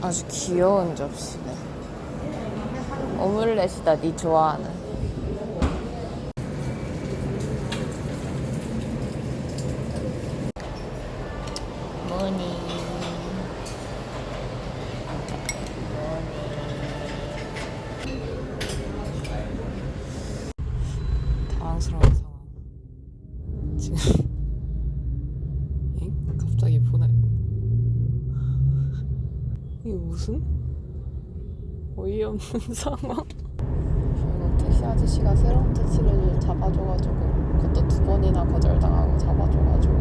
아주 귀여운 접시네. 오믈렛이다, 니 좋아하는. 뭐니? 당황스러운 상황. 지금 엥? 갑자기 보내. 이게 무슨 어이없는 상황? 저희는 택시 아저씨가 새로운 택시를 잡아줘가지고 그것도 두 번이나 거절당하고 잡아줘가지고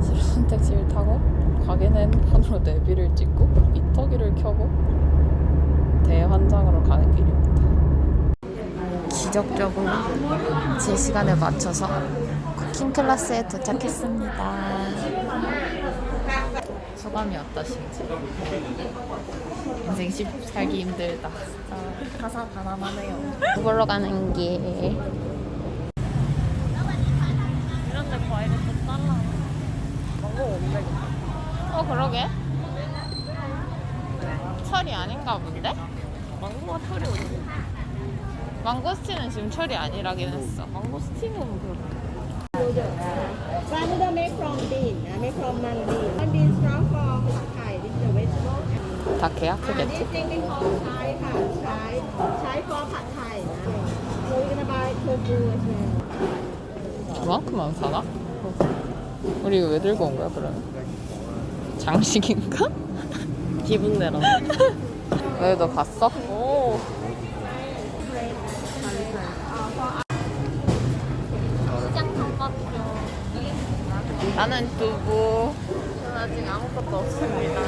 새로운 택시를 타고 가게는 핸폰으로 내비를 찍고 미터기를 켜고 대환장으로 가는 길입니다. 기적적으로 제 시간에 맞춰서 쿠킹 클래스에 도착했습니다. 소감이 어떠신지? 인생 쉽 살기 힘들다. 진짜 가사 단함하네요. 보러 가는 길. 이런데 과일이 또 달라. 망고 500. 어 그러게. 철이 아닌가 본데? 망고가 철이 어디? 망고스틴은 지금 철이 아니라긴 했어. 망고스틴은 그렇게. One made from bean, uh, made from mung bean. One bean strong for Thai. This is the vegetable. 다 Uh, 계약하겠지? this thing we call Thai ค่ะ Thai Thai for pad Thai นะ So we're gonna buy tofu as well. 그만큼만 사나? 우리 이거 왜 들고 온 거야 그러면? 장식인가? 기분 내라. 왜 너 봤어? 오. 시장 탐방죠. 나는 두부. 아직 아무것도 없습니다.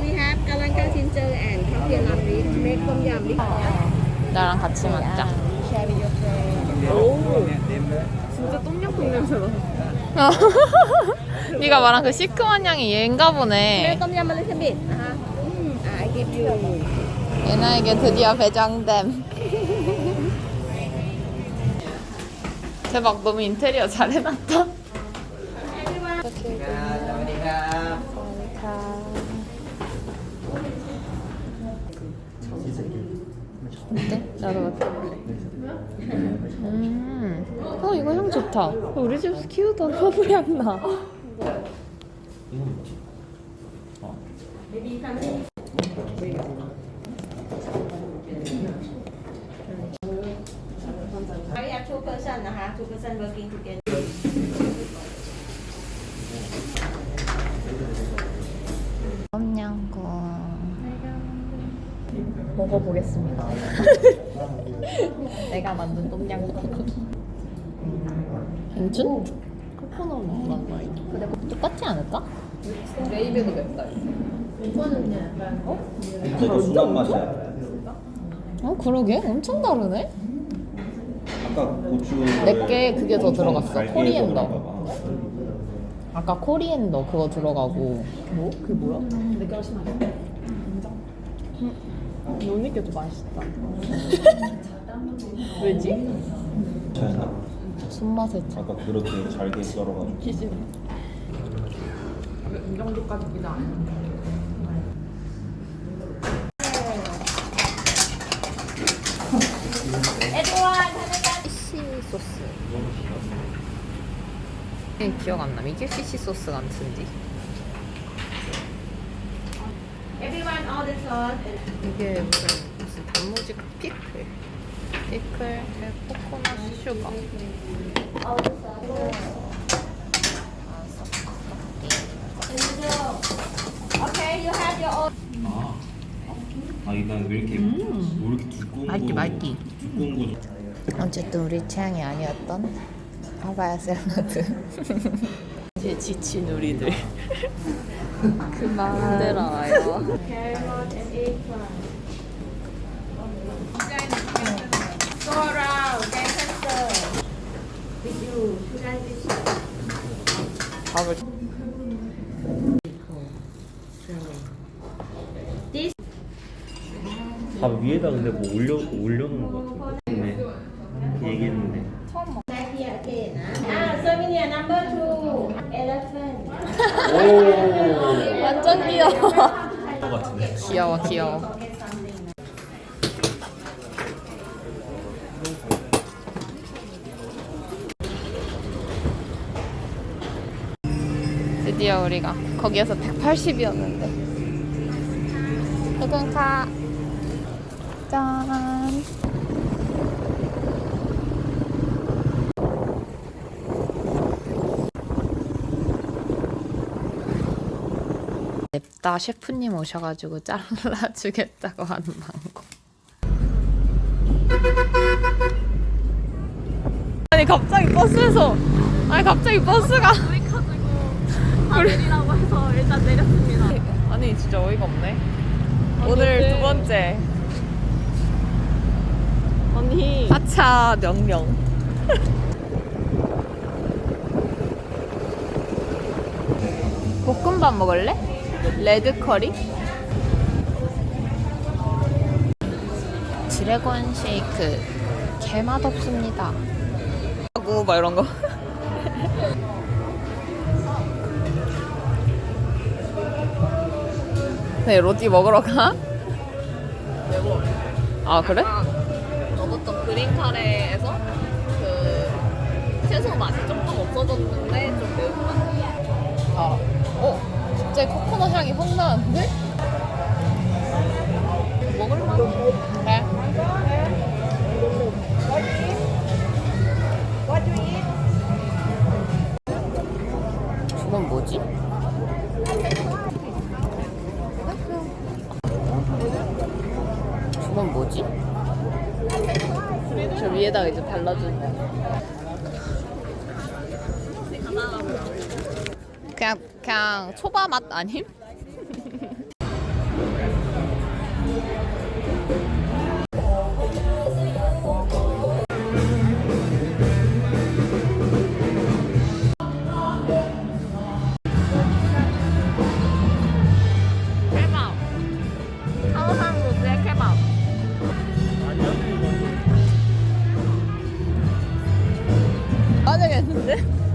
We have galangal ginger and coffee lamb leaf. Make tom yum with 나랑 같이 먹자. share with your friend. 진짜 똠양꿍 냄새 나. 네가 말한 그 시큼한 향이 얘인가 Make 보네. tom yum a little bit. Uh-huh. Uh, I give you. 예나에게 드디어 배정됨. 대박 너무 인테리어 잘 해놨다. 어때? 나도 맡아볼래. 음. 어 이거 향 좋다. 우리 집에서 키우던 허브 향 나. 똠양꿍 먹어보겠습니다. 내가 만든 똠양꿍. 괜춘? 코코넛 맛 많이. 근데 똑같지 않을까? 레이베도 맵다. 되게 순한 맛이야. 어 그러게 엄청 다르네. 아까 고추 내게 그게 더 들어갔어. 코리앤더. 아까 코리앤더 그거 들어가고. 뭐? 그게 뭐야? 내게 훨씬 맛있다. 너네 게더 맛있다. 왜지? 괜찮아. 손맛에 차. 아까 그렇게 잘게 썰어가지고. 기신. 이 정도까지 기대 안 해. 피시 소스. 이 기억 안 나. 이게 피시 소스 같은데. 이게 무슨 무슨 단무지 피클. 피클, 코코넛 your own. 아, 아 이건 왜 이렇게 왜 이렇게 두꺼운 맛있지, 거? 맛있지. 두꺼운 거. 좀- 어쨌든 우리 취향이 아니었던 하바야 샐러드. 이제 지친 우리들. 그만. I be 밥을 This 밥 위에다 근데 뭐 올려 올려놓은 거 같은데. 네. 얘기했는데. back here again. Ah, souvenir number two, elephant. 오. 완전 귀여워. 것 같은데. 귀여워 귀여워. 드디어 우리가 거기에서 180이었는데 해변가 짠 냅다 셰프님 오셔가지고 잘라주겠다고 하는 망고 아니 갑자기 버스에서 아니 갑자기 버스가 다 내리라고 해서 일단 내렸습니다. 아니 진짜 어이가 없네 오늘 두 번째 언니. 하차 명령 볶음밥 먹을래? 레드 커리? 드래곤 쉐이크 개맛 없습니다 하고 막 이런 거 네 로티 먹으러 가? 아 그래? 먹었던 그린 카레에서 그 채소 맛 갑자기 코코넛 향이 확 나는데? 먹을만? 저건 뭐지? 저건 뭐지? 저 위에다가 이제 발라주는 거야. 그냥 그냥 초밥 맛 아님? 케밥. 빠져겠는데?